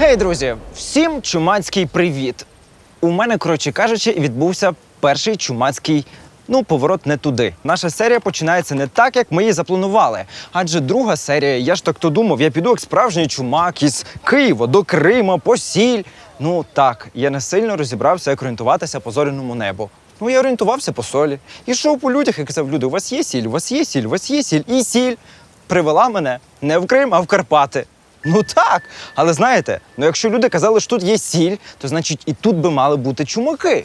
Гей, друзі, всім чумацький привіт. У мене, коротше кажучи, відбувся перший чумацький. Ну, поворот не туди. Наша серія починається не так, як ми її запланували. Адже друга серія, я ж так то думав, я піду як справжній чумак із Києва до Крима, по сіль. Ну так, я не сильно розібрався, як орієнтуватися по зоряному небу. Ну, я орієнтувався по солі. Ішов по людях і казав, люди, у вас є сіль, у вас є сіль, у вас є сіль і сіль. Привела мене не в Крим, а в Карпати. Ну так. Але знаєте, ну якщо люди казали, що тут є сіль, то значить і тут би мали бути чумаки.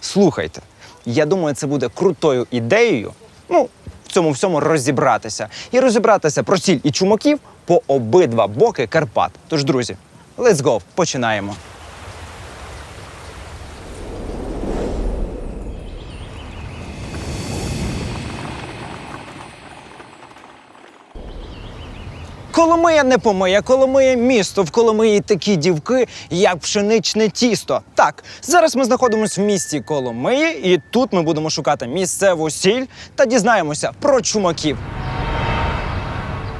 Слухайте, я думаю, це буде крутою ідеєю. Ну, в цьому всьому розібратися. І розібратися про сіль і чумаків по обидва боки Карпат. Тож, друзі, let's go, починаємо. Коломия не помиє, Коломия місто. В Коломиї такі дівки, як пшеничне тісто. Так, зараз ми знаходимося в місті Коломиї, і тут ми будемо шукати місцеву сіль та дізнаємося про чумаків.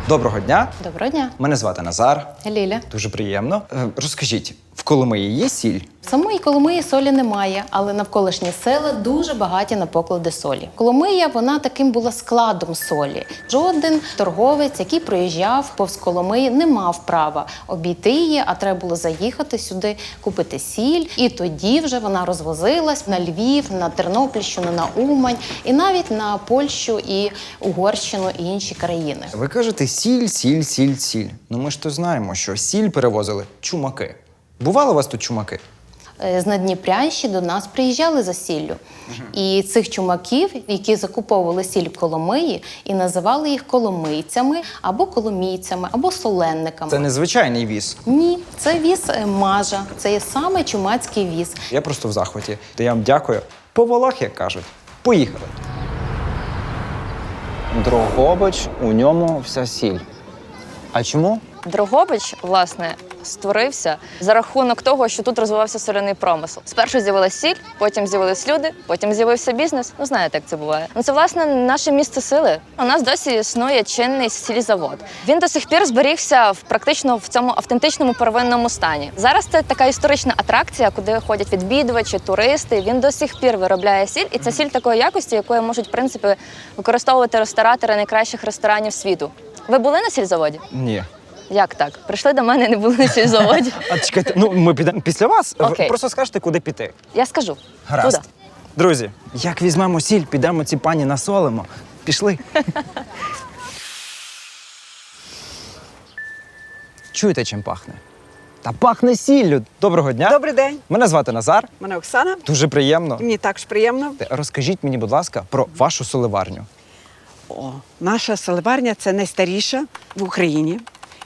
Доброго дня! Доброго дня, Мене звати Назар. Ліля. Дуже приємно. Е, Розкажіть, Коломиї є сіль? В самої Коломиї солі немає, але навколишні села дуже багаті на поклади солі. Коломия вона таким була складом солі. Жоден торговець, який проїжджав повз Коломиї, не мав права обійти її, а треба було заїхати сюди, купити сіль. І тоді вже вона розвозилась на Львів, на Тернопільщину, на Умань і навіть на Польщу і Угорщину і інші країни. Ви кажете сіль, сіль, сіль, сіль. Ну ми ж то знаємо, що сіль перевозили чумаки. Бували у вас тут чумаки? Е, з Надніпрянщі до нас приїжджали за сіллю. І цих чумаків, які закуповували сіль в Коломиї, і називали їх коломийцями або коломійцями, або соленниками. Це незвичайний віз. Ні, це віз е, мажа, це є саме чумацький віз. Я просто в захваті. То я вам дякую. По волах, як кажуть. Поїхали. Дрогобич, у ньому вся сіль. А чому? Дрогобич, власне, створився за рахунок того, що тут розвивався соляний промисел. Спершу з'явилася сіль, потім з'явились люди, потім з'явився бізнес. Ну знаєте, як це буває. Ну це власне наше місце сили. У нас досі існує чинний сілізавод. Він до сих пір зберігся в практично в цьому автентичному первинному стані. Зараз це така історична атракція, куди ходять відвідувачі, туристи. Він до сих пір виробляє сіль, і це сіль такої якості, якою можуть в принципі використовувати ресторатори найкращих ресторанів світу. Ви були на сільзаводі? Ні. Як так? Прийшли до мене не були на сільзаводі. А чекайте, ну ми підемо після вас. Окей. просто скажете, куди піти. Я скажу. Гаразд. Туди. Друзі, як візьмемо сіль, підемо ці пані насолимо. Пішли. Чуєте, чим пахне? Та пахне сіллю. Доброго дня. Добрий день, Мене звати Назар. мене Оксана. Дуже приємно. Мені також приємно. Розкажіть мені, будь ласка, про вашу соливарню. О, наша соливарня це найстаріша в Україні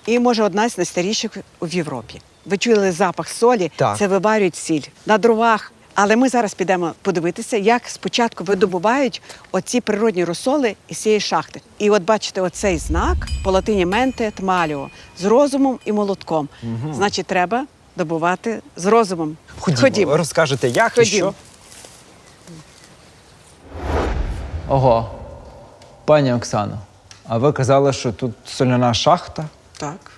і може одна з найстаріших у Європі. Ви чули запах солі, Так. це виварюють сіль на дровах. Але ми зараз підемо подивитися, як спочатку видобувають оці природні розсоли із цієї шахти. І от бачите, оцей знак по латині менте тмаліо з розумом і молотком. Значить, треба добувати з розумом. Ходімо, розкажете, як і що. Ого, пані Оксано, а ви казали, що тут соляна шахта, Так.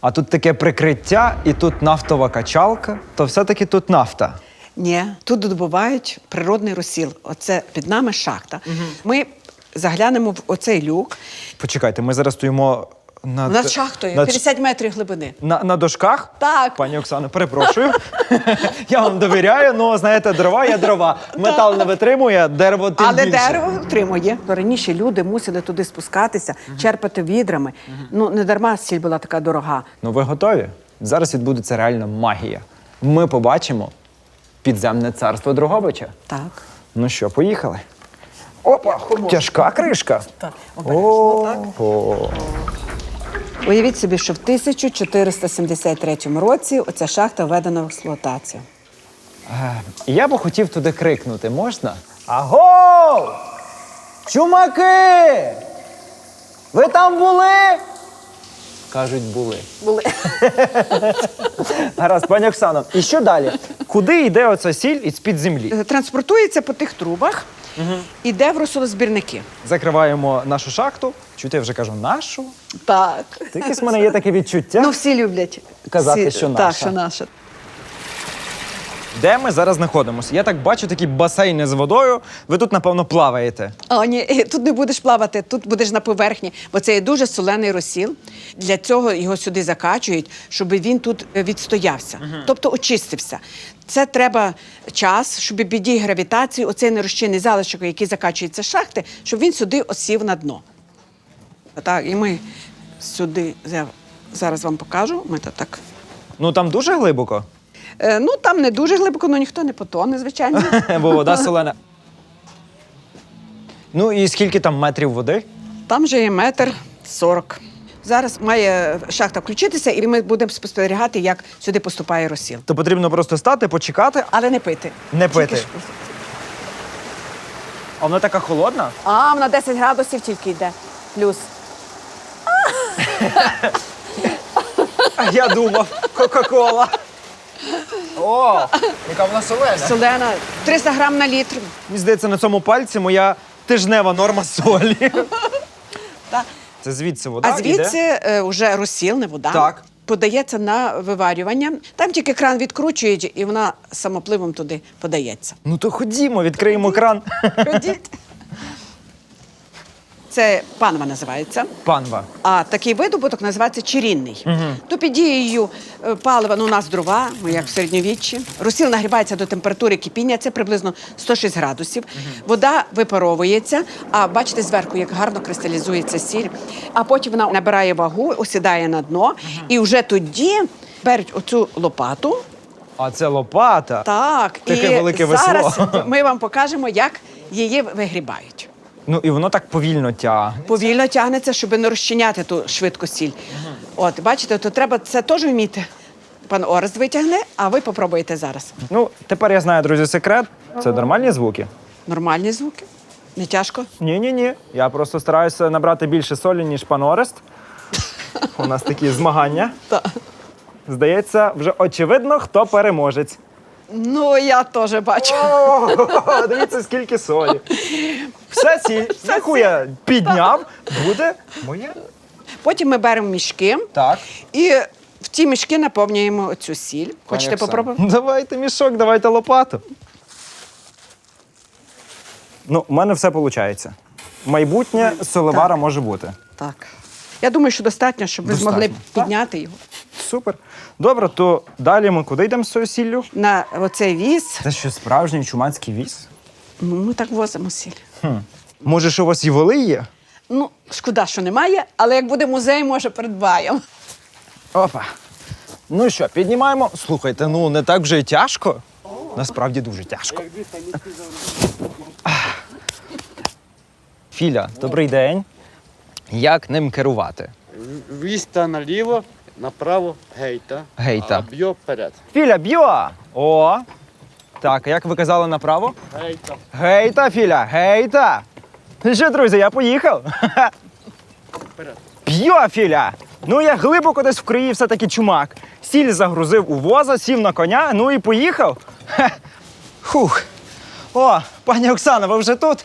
а тут таке прикриття і тут нафтова качалка, то все-таки тут нафта. Ні, тут добувають природний розсіл. Оце під нами шахта. Ми заглянемо в оцей люк. Почекайте, ми зараз стоїмо над, Над шахтою над, 50 метрів глибини. на, на дошках. Так. Пані Оксано, перепрошую. я вам довіряю, ну знаєте, дрова є дрова. Метал не витримує, дерево тим Але більше. дерево втримує. Раніше люди мусили туди спускатися, черпати відрами. Ну, не дарма сіль була така дорога. Ну ви готові? Зараз відбудеться реальна магія. Ми побачимо підземне царство Дрогобича. Так. Ну що, поїхали? Опа, тяжка кришка. Так, О, о. Уявіть собі, що в 1473 році оця шахта введена в експлуатацію. Я би хотів туди крикнути, можна? Аго! Чумаки! Ви там були? Кажуть, були. Були. Гаразд, пані Оксано, і що далі? Куди йде оця сіль із-під землі? Е, Транспортується по тих трубах іде в розсолозбірники. Закриваємо нашу шахту. Чути, я вже кажу нашу. Так. Ти якесь в мене є таке відчуття. Ну, всі люблять Казати, всі- що Так, що наша. Де ми зараз знаходимося? Я так бачу такі басейни з водою. Ви тут, напевно, плаваєте. А, ні, тут не будеш плавати, тут будеш на поверхні, бо це є дуже солений розсіл. Для цього його сюди закачують, щоб він тут е, відстоявся, тобто очистився. Це треба час, щоб під дією гравітації оцей нерозчинний залишок, який закачується з шахти, щоб він сюди осів на дно. Так, і ми сюди я зараз вам покажу. Ми то так. Ну там дуже глибоко, Е, ну там не дуже глибоко, але ніхто не потоне, звичайно. бо вода солена. Ну і скільки там метрів води? Там же є метр сорок. Зараз має шахта включитися, і ми будемо спостерігати, як сюди поступає розсіл. То потрібно просто стати, почекати. Але не пити. Не Тільки пити. ж- А вона така холодна? А, вона 10 градусів тільки йде. Плюс. А я думав, Кока-Кола. О, яка вона солена. Солена 300 грам на літр. Мені здається, на цьому пальці моя тижнева норма солі. Так. Це звідси вода. А звідси е, вже розсіл, не вода. Так. Подається на виварювання. Там тільки кран відкручують, і вона самопливом туди подається. Ну то ходімо, відкриємо кран. Ходіть. Це панва називається. Панва. А такий видобуток називається чирінний. То під дією е, палива, ну у нас дрова, ми як в середньовіччі. Розсіл нагрівається до температури кипіння, це приблизно 106 градусів. Вода випаровується, а бачите зверху, як гарно кристалізується сіль. А потім вона набирає вагу, осідає на дно, і вже тоді беруть оцю лопату. А це лопата. Так, Таке і велике весло. зараз ми вам покажемо, як її вигрібають. Ну і воно так повільно тягне. Повільно тягнеться, щоб не розчиняти ту швидко сіль. От, бачите, то треба це теж вміти. Пан Орест витягне, а ви попробуєте зараз. Ну, тепер я знаю, друзі, секрет. Це нормальні звуки? Нормальні звуки. Не тяжко. Ні, ні, ні. Я просто стараюся набрати більше солі, ніж пан Орест. У нас такі змагання. Так. Здається, вже очевидно, хто переможець. Ну, я теж бачу. О, дивіться, скільки солі. Все сіль, яку я підняв, буде моє. Потім ми беремо мішки Так. і в ті мішки наповнюємо цю сіль. Хочете попробувати? Давайте мішок, давайте лопату. Ну, у мене все виходить. Майбутнє соливара може бути. Так. Я думаю, що достатньо, щоб ви Достатньо. змогли Так. підняти його. Супер. Добре, то далі ми куди йдемо з цією сіллю? На оцей віз. Це що, справжній чумацький віз? Ну, Ми так возимо сіль. Може, що у вас і воли є? Ну, шкода, що немає, але як буде музей, може, придбаємо. Опа. Ну що, піднімаємо. Слухайте, ну не так вже й тяжко. Насправді дуже тяжко. Філя, добрий день. Як ним керувати? Віста наліво, направо гейта. Гейта. А б'є вперед. Філя, б'йо! О! Так, а як ви казали направо? Гейта. Гейта, Філя, гейта! Ну що, друзі, я поїхав. Б'йо, Філя! Ну я глибоко десь в краї все-таки чумак. Сіль загрузив у воза, сів на коня, ну і поїхав. Хе. Хух. О, пані Оксана, ви вже тут?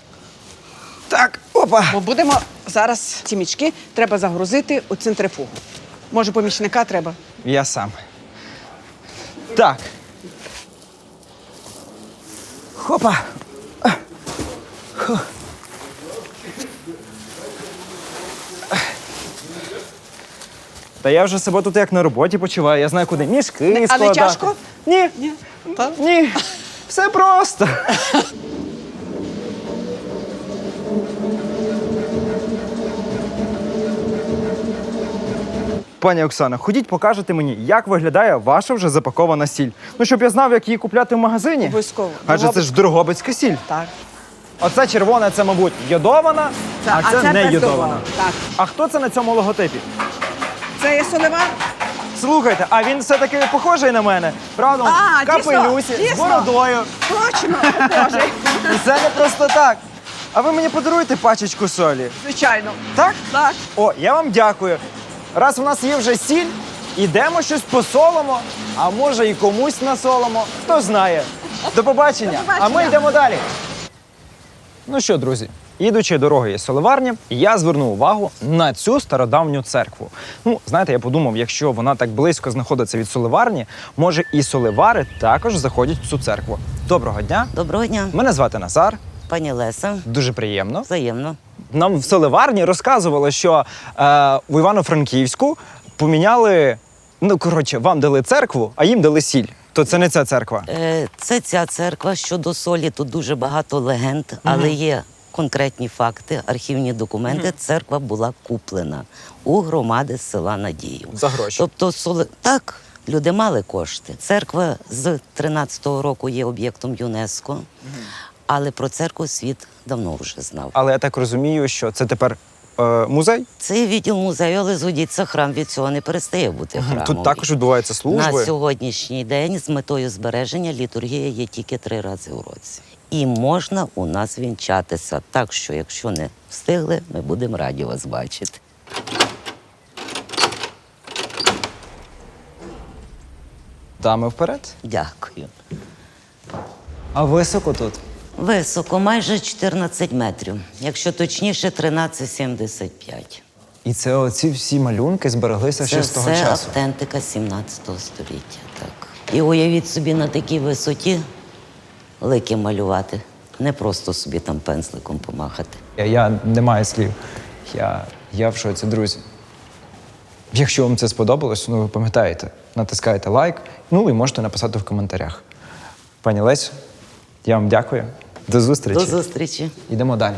Так, опа. Бо будемо зараз ці мічки треба загрузити у центрифугу. Може, помічника треба. Я сам. Так. Хопа. Та я вже себе тут як на роботі почуваю. Я знаю, куди мішки Не- а не тяжко? Ні. Ні? Та? Ні. Все просто. Пані Оксана, ходіть, покажете мені, як виглядає ваша вже запакована сіль. Ну, щоб я знав, як її купляти в магазині. Обов'язково. Адже це ж Дрогобицька сіль. Так. Оце червона, це, мабуть, йодована, а це, не без йодована. добавок. Так. А хто це на цьому логотипі? Це є солева? Слухайте, а він все-таки похожий на мене. Правда? А, в капелюсі, дійсно, з дійсно. бородою. Точно, похожий. І це не просто так. А ви мені подаруєте пачечку солі? Звичайно. Так? Так. О, я вам дякую. Раз у нас є вже сіль, ідемо щось посолимо, а може і комусь насолимо. Хто знає. До побачення. До побачення. А ми йдемо далі. Ну що, друзі, ідучи дорогою Соливарні, я звернув увагу на цю стародавню церкву. Ну, знаєте, я подумав, якщо вона так близько знаходиться від Соливарні, може і соливари також заходять в цю церкву. Доброго дня! Доброго дня, Мене звати Назар. пані Леся. Дуже приємно. Взаємно. Нам в Соливарні розказували, що е, в Івано-Франківську поміняли. Ну, коротше, вам дали церкву, а їм дали сіль. То це не ця церква. Е, Це ця церква щодо солі. Тут дуже багато легенд, але є конкретні факти, архівні документи. Церква була куплена у громади села Надію. За гроші. Тобто, соли... так, люди мали кошти. Церква з 13-го року є об'єктом ЮНЕСКО, але про церкву світ давно вже знав. Але я так розумію, що це тепер е, музей. Це відділ музею, але згодіться, храм від цього не перестає бути храмом. Тут також відбуваються служби. На сьогоднішній день з метою збереження літургія є тільки три рази у році. І можна у нас вінчатися. Так що, якщо не встигли, ми будемо раді вас бачити. Дами вперед. Дякую. А високо тут? Високо, майже 14 метрів. Якщо точніше, 13,75. І це оці всі малюнки збереглися ще з того часу. автентика 17 століття. Так. І уявіть собі на такій висоті лики малювати. Не просто собі там пензликом помахати. Я, я не маю слів. Я, я в шоці, друзі. Якщо вам це сподобалось, ну ви пам'ятаєте, натискайте лайк, ну і можете написати в коментарях. Пані Лесь, я вам дякую. До зустрічі. До зустрічі. Йдемо далі.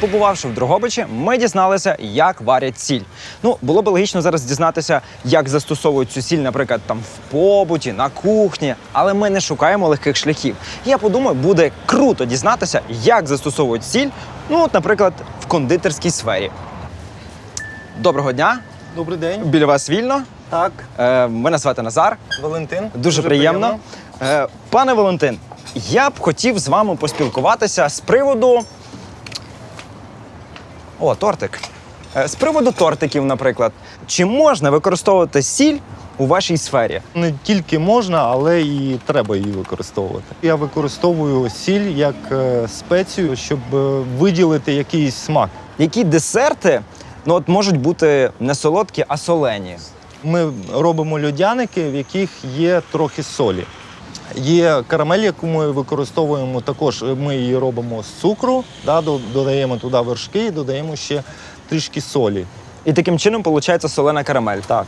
Побувавши в Дрогобичі, ми дізналися, як варять сіль. Ну, було б логічно зараз дізнатися, як застосовують цю сіль, наприклад, там в побуті, на кухні, але ми не шукаємо легких шляхів. Я подумаю, буде круто дізнатися, як застосовують сіль, ну, от, наприклад, в кондитерській сфері. Доброго дня! Добрий день. Біля вас вільно. Так, Е, мене звати Назар. Валентин. Дуже, приємно. Е, пане Валентин, я б хотів з вами поспілкуватися з приводу. О, тортик. Е, З приводу тортиків, наприклад. Чи можна використовувати сіль у вашій сфері? Не тільки можна, але і треба її використовувати. Я використовую сіль як е, спецію, щоб е, виділити якийсь смак. Які десерти ну, от, можуть бути не солодкі, а солені? Ми робимо льодяники, в яких є трохи солі. Є карамель, яку ми використовуємо також. Ми її робимо з цукру, да, додаємо туди вершки і додаємо ще трішки солі. І таким чином виходить солена карамель. Так.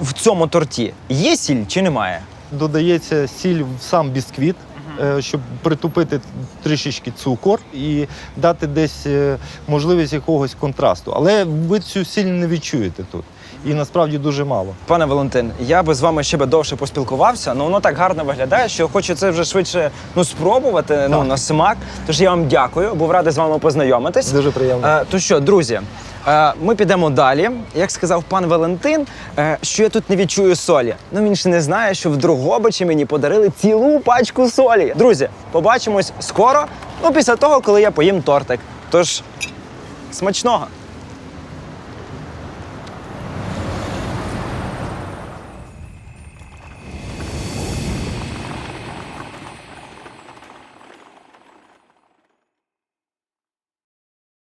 В цьому торті є сіль чи немає? Додається сіль в сам бісквіт, е, щоб притупити трішечки цукор і дати десь е, можливість якогось контрасту. Але ви цю сіль не відчуєте тут. І насправді дуже мало. Пане Валентин, я би з вами ще би довше поспілкувався, але воно так гарно виглядає, що хочу це вже швидше ну, спробувати ну, на смак. Тож я вам дякую, був радий з вами познайомитись. Дуже приємно. Е, то що, друзі, е, ми підемо далі. Як сказав пан Валентин, е, що я тут не відчую солі. Ну він ж не знає, що в Дрогобичі мені подарили цілу пачку солі. Друзі, побачимось скоро, ну після того, коли я поїм тортик. Тож, смачного!